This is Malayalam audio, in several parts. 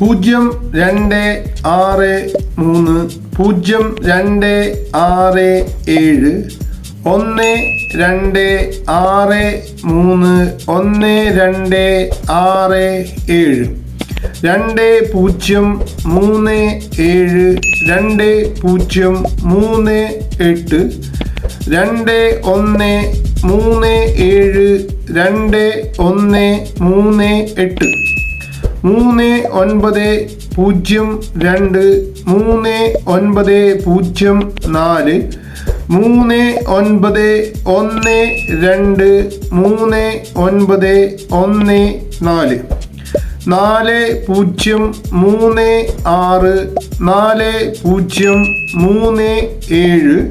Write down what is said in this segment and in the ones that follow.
പൂജ്യം രണ്ട് ആറ് മൂന്ന് പൂജ്യം രണ്ട് ആറ് ഏഴ് ഒന്ന് രണ്ട് ആറ് മൂന്ന് ഒന്ന് രണ്ട് ആറ് ഏഴ്. രണ്ട് പൂജ്യം മൂന്ന് ഏഴ് രണ്ട് പൂജ്യം മൂന്ന് എട്ട് രണ്ട് ഒന്ന് മൂന്ന് ഏഴ് രണ്ട് ഒന്ന് മൂന്ന് എട്ട്. മൂന്ന് ഒൻപത് പൂജ്യം രണ്ട് മൂന്ന് ഒൻപത് പൂജ്യം നാല് മൂന്ന് ഒൻപത് ഒന്ന് രണ്ട് മൂന്ന് ഒൻപത് ഒന്ന് നാല്. നാല് പൂജ്യം മൂന്ന് ആറ് നാല് പൂജ്യം മൂന്ന് ഏഴ്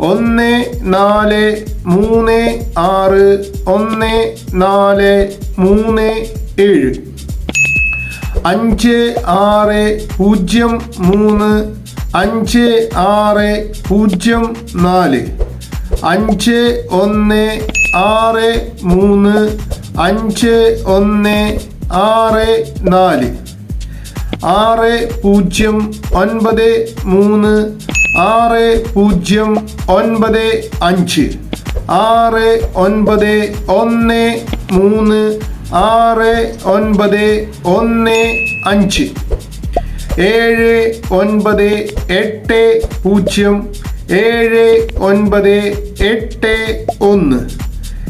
ഒന്ന് നാല് മൂന്ന് ആറ് ഒന്ന് നാല് മൂന്ന് ഏഴ്. അഞ്ച് ആറ് പൂജ്യം മൂന്ന് അഞ്ച് ആറ് പൂജ്യം നാല് അഞ്ച് ഒന്ന് ആറ് മൂന്ന് അഞ്ച് ഒന്ന് ആറ് നാല് ആറ് പൂജ്യം ഒൻപത് മൂന്ന് ആറ് പൂജ്യം ഒൻപത് അഞ്ച് ആറ് ഒൻപത് ഒന്ന് മൂന്ന് ആറ് ഒൻപത് ഒന്ന് അഞ്ച്. ഏഴ് ഒൻപത് എട്ട് പൂജ്യം. ഏഴ് ഒൻപത് എട്ട് ഒന്ന്.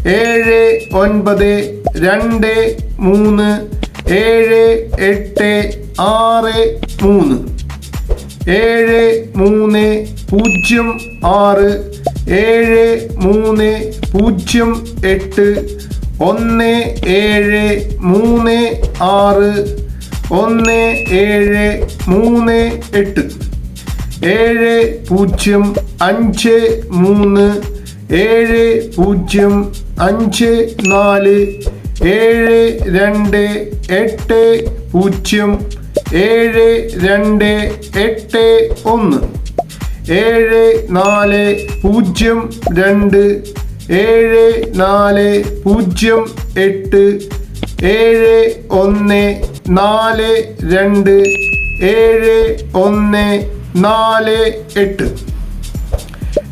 ഏഴ് ഒൻപത് രണ്ട് മൂന്ന്. ഏഴ് എട്ട് ആറ് മൂന്ന്. ഏഴ് മൂന്ന് പൂജ്യം ആറ്. ഏഴ് മൂന്ന് പൂജ്യം എട്ട്. ഒന്ന് ഏഴ് മൂന്ന് ആറ് ഒന്ന് ഏഴ് മൂന്ന് എട്ട്. ഏഴ് പൂജ്യം അഞ്ച് മൂന്ന്. ഏഴ് പൂജ്യം അഞ്ച് നാല്. ഏഴ് രണ്ട് എട്ട് പൂജ്യം. ഏഴ് രണ്ട് എട്ട് ഒന്ന്. ഏഴ് നാല് പൂജ്യം രണ്ട്. ഏഴ് നാല് പൂജ്യം എട്ട് ഏഴ് ഒന്ന് നാല് രണ്ട് ഏഴ് ഒന്ന് നാല് എട്ട്.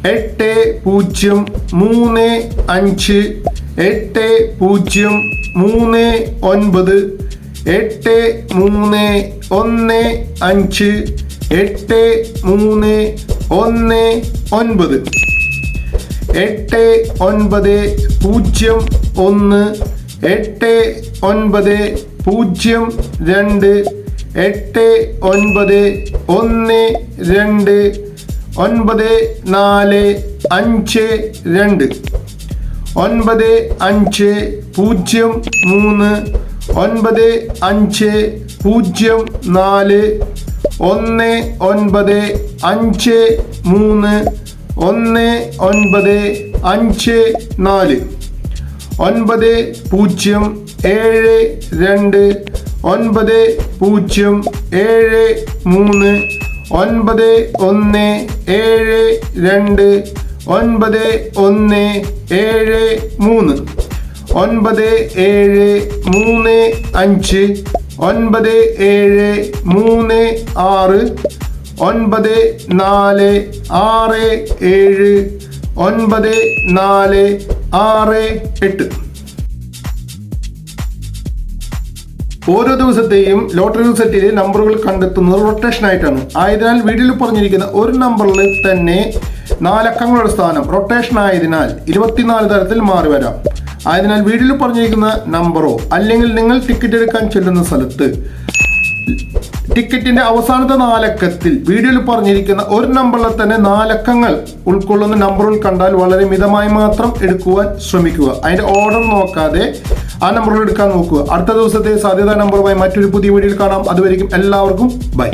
എട്ട് പൂജ്യം മൂന്ന് അഞ്ച് എട്ട് പൂജ്യം മൂന്ന് ഒൻപത് എട്ട് മൂന്ന് ഒന്ന് അഞ്ച് എട്ട് മൂന്ന് ഒന്ന് ഒൻപത്. എട്ട് ഒൻപത് പൂജ്യം ഒന്ന് എട്ട് ഒൻപത് പൂജ്യം രണ്ട് എട്ട് ഒൻപത് ഒന്ന് രണ്ട് ഒൻപത് നാല് അഞ്ച് രണ്ട് ഒൻപത് അഞ്ച് പൂജ്യം മൂന്ന് ഒൻപത് അഞ്ച് പൂജ്യം നാല് ഒന്ന് ഒൻപത് അഞ്ച് മൂന്ന് ഒന്ന് ഒൻപത് അഞ്ച് നാല്. ഒൻപത് പൂജ്യം ഏഴ് രണ്ട്. ഒൻപത് പൂജ്യം ഏഴ് മൂന്ന്. ഒൻപത് ഒന്ന് ഏഴ് രണ്ട്. ഒൻപത് ഒന്ന് ഏഴ് മൂന്ന്. ഒൻപത് ഏഴ് മൂന്ന് അഞ്ച്. ഒൻപത് ഏഴ് മൂന്ന് ആറ്. ഒൻപത് നാല് ആറ് ഏഴ് ഒൻപത് നാല് ആറ് എട്ട്. ഓരോ ദിവസത്തെയും ലോട്ടറി സെറ്റിലെ നമ്പറുകൾ കണ്ടെത്തുന്നത് റൊട്ടേഷൻ ആയിട്ടാണ്. ആയതിനാൽ വീഡിയോയിൽ പറഞ്ഞിരിക്കുന്ന ഒരു നമ്പറിൽ തന്നെ നാലക്കങ്ങളുടെ സ്ഥാനം റൊട്ടേഷൻ ആയതിനാൽ ഇരുപത്തിനാല് തരത്തിൽ മാറി വരാം. ആയതിനാൽ വീഡിയോയിൽ പറഞ്ഞിരിക്കുന്ന നമ്പറോ അല്ലെങ്കിൽ നിങ്ങൾ ടിക്കറ്റ് എടുക്കാൻ ചെല്ലുന്ന സ്ഥലത്ത് ടിക്കറ്റിന്റെ അവസാനത്തെ നാലക്കത്തിൽ വീഡിയോയിൽ പറഞ്ഞിരിക്കുന്ന ഒരു നമ്പറിൽ തന്നെ നാലക്കങ്ങൾ ഉൾക്കൊള്ളുന്ന നമ്പറുകൾ കണ്ടാൽ വളരെ മിതമായി മാത്രം എടുക്കുവാൻ ശ്രമിക്കുക. അതിന്റെ ഓർഡർ നോക്കാതെ ആ നമ്പറുകൾ എടുക്കാൻ നോക്കുക. അടുത്ത ദിവസത്തെ സാധ്യതാ നമ്പറുമായി മറ്റൊരു പുതിയ വീഡിയോയിൽ കാണാം. അതുവരെയും എല്ലാവർക്കും ബൈ